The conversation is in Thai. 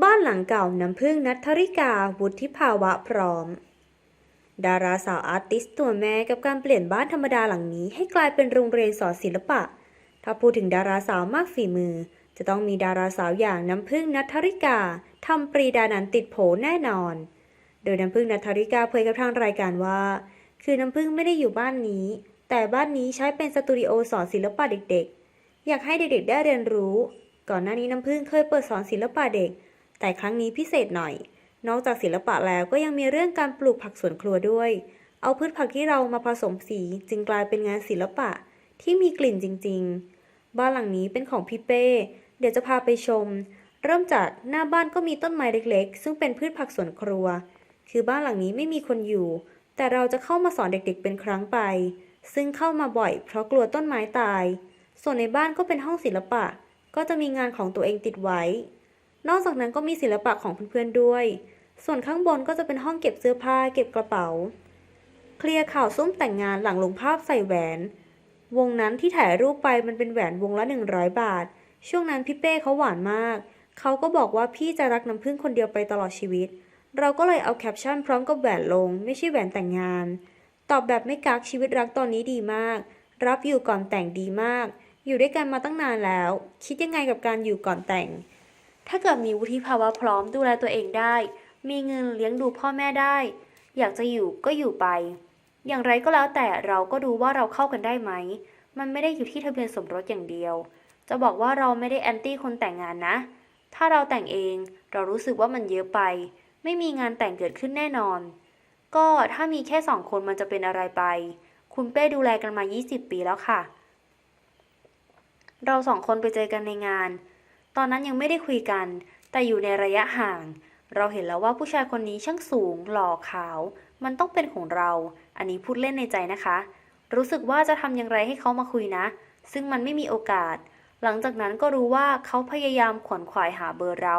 บ้านหลังเก่าน้ำพึ่งนัทธริกาวุฒิภาวะพร้อม ดาราสาวอาร์ติสตัวแม่กับการเปลี่ยนบ้านธรรมดาหลังนี้ ให้กลายเป็นโรงเรียนสอนศิลปะ ถ้าพูดถึงดาราสาวมากฝีมือ จะต้องมีดาราสาวอย่างน้ำพึ่งนัทธริกาทำปรีดานันติดโผแน่นอน โดยน้ำพึ่งนัทธริกาเผยกับทางรายการว่า คือน้ำพึ่งไม่ได้อยู่บ้านนี้ แต่บ้านนี้ใช้เป็นสตูดิโอสอนศิลปะเด็กๆ อยากให้เด็กๆได้เรียนรู้ ก่อนหน้านี้น้ำพึ่งเคยเปิดสอนศิลปะเด็ก แต่ครั้งนี้พิเศษหน่อย นอกจากศิลปะแล้วก็ยังมีเรื่องการปลูกผักสวนครัวด้วย เอาพืชผักที่เรามาผสมสีจึงกลายเป็นงานศิลปะที่มีกลิ่นจริง ๆ บ้านหลังนี้เป็นของพี่เป้ เดี๋ยวจะพาไปชม เริ่มจากหน้าบ้านก็มีต้นไม้เล็กๆ ซึ่งเป็นพืชผักสวนครัว คือบ้านหลังนี้ไม่มีคนอยู่ แต่เราจะเข้ามาสอนเด็กๆ เป็นครั้งไป ซึ่งเข้ามาบ่อย เพราะกลัวต้นไม้ตาย ส่วนในบ้านก็เป็นห้องศิลปะ ก็จะมีงานของตัวเองติดไว้ นอกจากนั้นก็มีศิลปะของเพื่อนๆด้วย ส่วนข้างบนก็จะเป็นห้องเก็บเสื้อผ้าเก็บกระเป๋า เคลียร์ข่าวซุ้มแต่งงานหลังลงภาพใส่แหวน วงนั้นที่ถ่ายรูปไปมันเป็นแหวนวงละ 100 บาท ช่วงนั้นพี่เป้เขาหวานมาก เขาก็บอกว่าพี่จะรักน้ำพึ่งคนเดียวไปตลอดชีวิต เราก็เลยเอาแคปชั่นพร้อมกับแหวนลง ไม่ใช่แหวนแต่งงาน ตอบแบบไม่กักชีวิตรักตอนนี้ดีมาก รับอยู่ก่อนแต่งดีมาก อยู่ด้วยกันมาตั้งนานแล้ว คิดยังไงกับการอยู่ก่อนแต่ง ถ้าเกิดมีวุฒิภาวะพร้อมดูแลตัวเองได้ มีเงินเลี้ยงดูพ่อแม่ได้ อยากจะอยู่ก็อยู่ไป อย่างไรก็แล้วแต่เราก็ดูว่าเราเข้ากันได้ไหม มันไม่ได้อยู่ที่ทะเบียนสมรสอย่างเดียว จะบอกว่าเราไม่ได้แอนตี้คนแต่งงานนะ ถ้าเราแต่งเองเรารู้สึกว่ามันเยอะไป ไม่มีงานแต่งเกิดขึ้นแน่นอน ก็ถ้ามีแค่สองคนมันจะเป็นอะไรไป คุณเป้ดูแลกันมา 20 ปีแล้วค่ะ เราสองคนไปเจอกันในงาน ตอนนั้นยังไม่ได้คุยกัน แต่อยู่ในระยะห่าง เราเห็นแล้วว่าผู้ชายคนนี้ช่างสูง หล่อขาว มันต้องเป็นของเรา อันนี้พูดเล่นในใจนะคะ รู้สึกว่าจะทำอย่างไรให้เขามาคุยนะ ซึ่งมันไม่มีโอกาส หลังจากนั้นก็รู้ว่าเขาพยายามขวนขวายหาเบอร์เรา